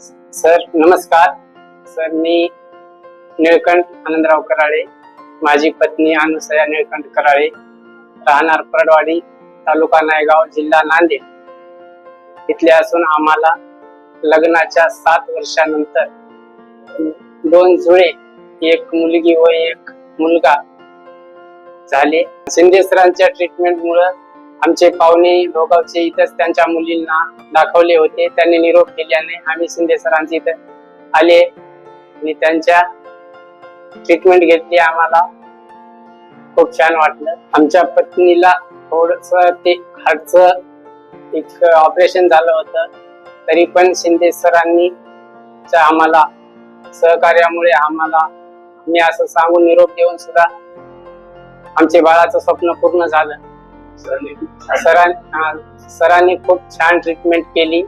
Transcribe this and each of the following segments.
Sir नमस्कार. Sir मी निळकंठ आनंदराव कराळे माझी पत्नी अनुसया निळकंठ कराळे राहणार परडवाडी तालुका नायगाव जिल्हा नांदेड. इथले असून आम्हाला लग्नाच्या सात वर्षानंतर दोन जुळे एक मुलगी व एक मुलगा झाले. शिंदे सरांच्या ट्रीटमेंटमुळं आमचे पाहुणे भोगावचे इथंच त्यांच्या मुलींना दाखवले होते. त्यांनी निरोप दिल्याने आम्ही शिंदे सरांचे इथं आले. आणि त्यांच्या ट्रीटमेंट घेतली आम्हाला. खूप छान वाटलं. आमच्या पत्नीला थोडस ते हार्टच एक ऑपरेशन झालं होतं. तरी पण शिंदे सरांनी च्या आम्हाला सहकार्यामुळे आम्हाला मी असं सांगून निरोप देऊन सुद्धा आमचे बाळाचं स्वप्न पूर्ण झालं. सरां सरांनी खूप छान ट्रीटमेंट केली.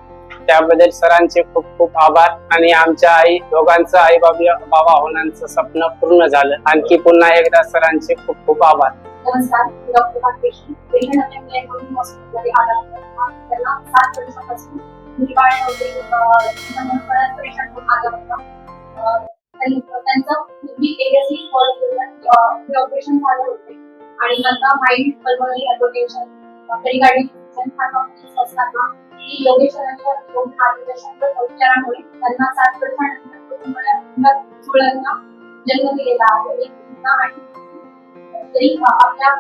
त्याबद्दल सरांचे खूप खूप आभार. आणि आमच्या आई दोघांचं आई बाबी बाबा होण्याचं स्वप्न पूर्ण झालं. आणखी पुन्हा एकदा सरांचे खूप खूप आभार. नमस्कार. मी ऑपरेशन झालं होते. आणि त्यांना माइंड पर्मनली हायपोटेन्शन रिगार्डिंग असताना ती योगेश्वरांच्या योग मार्गदर्शन उपचारामुळे त्यांना सात वर्षानंतर मुलांना जन्म दिलेला आहे. एक मुलगा आणि तरी आपल्या